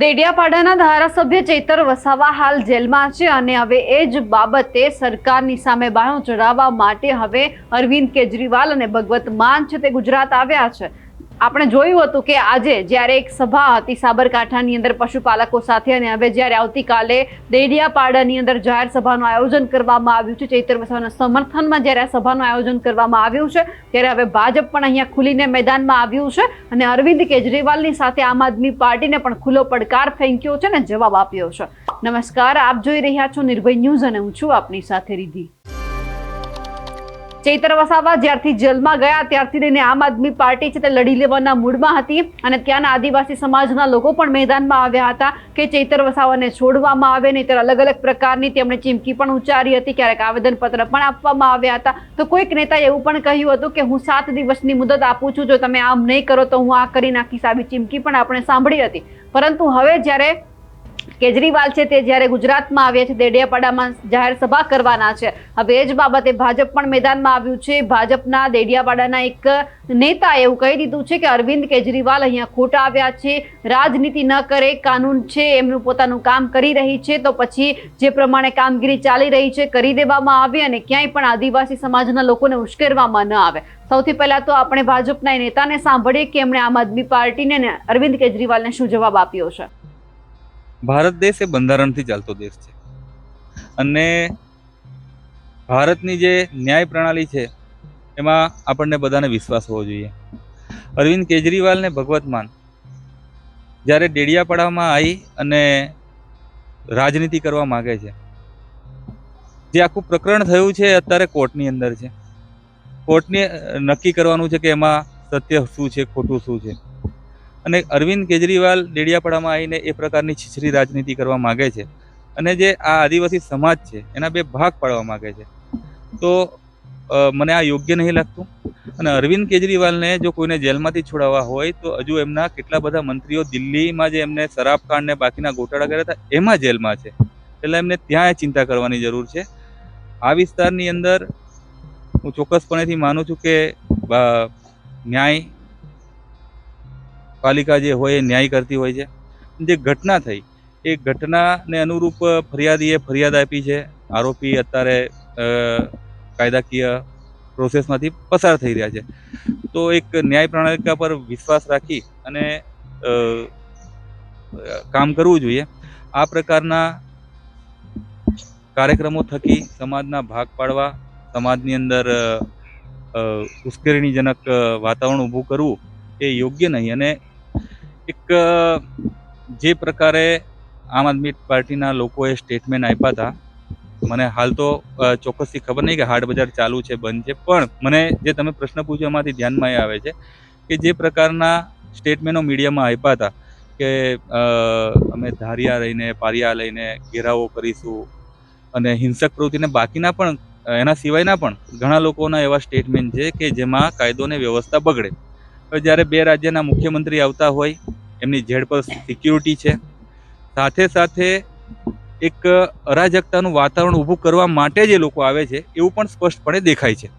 દેડિયાપાડાના ધારાસભ્ય ચેતર વસાવા હાલ જેલમાં છે અને હવે એ જ બાબતે સરકારની સામે બાણો ચઢાવવા માટે હવે અરવિંદ કેજરીવાલ અને ભગવત માન છે તે ગુજરાત આવ્યા છે. આપણે જોયું હતું કે આજે જ્યારે એક સભા હતી સાબરકાંઠાની અંદર પશુપાલકો સાથે અને હવે જ્યારે આવતીકાલે દેડિયાપાડાની અંદર જાહેર સભાનું આયોજન કરવામાં આવ્યું છે, ચૈત્ર વસાવાના સમર્થનમાં જ્યારે આ સભાનું આયોજન કરવામાં આવ્યું છે, ત્યારે હવે ભાજપ પણ અહીંયા ખુલીને મેદાનમાં આવ્યું છે અને અરવિંદ કેજરીવાલની સાથે આમ આદમી પાર્ટીને પણ ખુલ્લો પડકાર ફેંક્યો છે અને જવાબ આપ્યો છે. નમસ્કાર, આપ જોઈ રહ્યા છો નિર્ભય ન્યૂઝ અને હું છું આપની સાથે રીધી ચૈતર વસાવા જ્યારથી જેલમાં ગયા, ત્યારથી લઈને આમ આદમી પાર્ટી છે તે લડી લેવાના મૂડમાં હતી અને ત્યાંના આદિવાસી સમાજના લોકો પણ મેદાનમાં આવ્યા હતા કે ચૈતર વસાવાને છોડવામાં આવે નહીં. ત્યારે અલગ અલગ પ્રકારની તેમણે ચીમકી પણ ઉચ્ચારી હતી, ક્યારેક આવેદનપત્ર પણ આપવામાં આવ્યા હતા. તો કોઈક નેતાએ એવું પણ કહ્યું હતું કે, હું સાત દિવસની મુદત આપું છું, જો તમે આમ નહીં કરો તો હું આ કરી નાખીશ. આવી ચીમકી પણ આપણે સાંભળી હતી. પરંતુ હવે જ્યારે કેજરીવાલ છે તે જ્યારે ગુજરાતમાં આવ્યા છે દેડિયાપાડામાં જાહેર સભા કરવાના છે. હવે એ જ બાબતે ભાજપ પણ મેદાનમાં આવ્યું છે. ભાજપના દેડિયાપાડાના એક નેતા એવું કહી દીધું છે કે અરવિંદ કેજરીવાલ અહીંયા ખોટા આવ્યા છે. રાજનીતિ ન કરે, કાનૂન છે, એમનું પોતાનું કામ કરી રહી છે. તો પછી જે પ્રમાણે કામગીરી ચાલી રહી છે, કરી દેવામાં આવે અને ક્યાંય પણ આદિવાસી સમાજના લોકોને ઉશ્કેરવામાં ન આવે. સૌથી પહેલા તો આપણે ભાજપના નેતાને સાંભળીએ કે એમણે આમ આદમી પાર્ટીને અરવિંદ કેજરીવાલને શું જવાબ આપ્યો છે. ભારત દેશ એ બંધારણથી ચાલતો દેશ છે. અને ભારતની જે ન્યાય પ્રણાલી છે, એમાં આપણને બધાને વિશ્વાસ હોવો જોઈએ. અરવિંદ કેજરીવાલને ભગવત માન જ્યારે ડેડિયાપાડામાં આવી અને રાજનીતિ કરવા માગે છે, જે આખું પ્રકરણ થયું છે અત્યારે કોર્ટની અંદર છે. કોર્ટને નક્કી કરવાનું છે કે એમાં સત્ય શું છે, ખોટું શું છે. અને અરવિંદ કેજરીવાલ ડેડિયાપાડામાં આવીને એ પ્રકારની છીછરી રાજનીતિ કરવા માગે છે અને જે આ આદિવાસી સમાજ છે, એના બે ભાગ પાડવા માગે છે. તો મને આ યોગ્ય નહીં લાગતું અને અરવિંદ કેજરીવાલને જો કોઈને જેલમાંથી છોડાવવા હોય તો હજુ એમના કેટલા બધા મંત્રીઓ દિલ્હીમાં જે એમને શરાબ કાંડ ને બાકીના ગોટાળા કર્યા હતા, એમાં જેલમાં છે. એટલે એમને ત્યાં ચિંતા કરવાની જરૂર છે. આ વિસ્તારની અંદર હું ચોક્કસપણેથી માનું છું કે ન્યાય પાલિકા જે હોય એ ન્યાય કરતી હોય છે. જે ઘટના થઈ, એ ઘટનાને અનુરૂપ ફરિયાદીએ ફરિયાદ આપી છે. આરોપી અત્યારે કાયદાકીય પ્રોસેસમાંથી પસાર થઈ રહ્યા છે. તો એક ન્યાય પ્રણાલિકા પર વિશ્વાસ રાખી અને કામ કરવું જોઈએ. આ પ્રકારના કાર્યક્રમો થકી સમાજના ભાગ પાડવા, સમાજની અંદર ઉશ્કેરણીજનક વાતાવરણ ઊભું કરવું એ યોગ્ય નહીં. અને એક જે પ્રકારે આમ આદમી પાર્ટીના લોકોએ સ્ટેટમેન્ટ આપ્યા હતા, મને હાલ તો ચોક્કસથી ખબર નહીં કે હાટ બજાર ચાલુ છે, બંધ છે, પણ મને જે તમે પ્રશ્ન પૂછ્યો એમાંથી ધ્યાનમાં એ આવે છે કે જે પ્રકારના સ્ટેટમેન્ટો મીડિયામાં આપ્યા હતા કે અમે ધારિયા રહીને, પારિયા લઈને ઘેરાવો કરીશું અને હિંસક પ્રવૃત્તિને બાકીના પણ એના સિવાયના પણ ઘણા લોકોના એવા સ્ટેટમેન્ટ છે કે જેમાં કાયદો અને વ્યવસ્થા બગડે. હવે જ્યારે બે રાજ્યના મુખ્યમંત્રી આવતા હોય એમની ઝેડ પર સિક્યુરિટી છે. સાથે સાથે એક અરાજકતાનું વાતાવરણ ઊભું કરવા માટે જે લોકો આવે છે, એવું પણ સ્પષ્ટપણે દેખાય છે.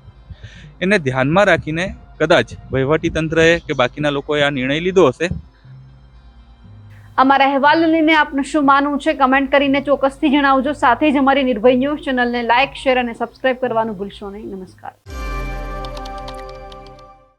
એને ધ્યાનમાં રાખીને કદાચ તંત્રએ કે બાકીના લોકોએ આ નિર્ણય લીધો હશે. અમારા અહેવાલને લઈને આપનું શું માનવું છે? કમેન્ટ કરીને ચોક્કસથી જણાવજો. સાથે જ અમારી નિર્ભય ન્યૂઝ ચેનલને લાઇક શેર અને સબસ્ક્રાઇબ કરવાનું ભૂલશો નહીં. નમસ્કાર.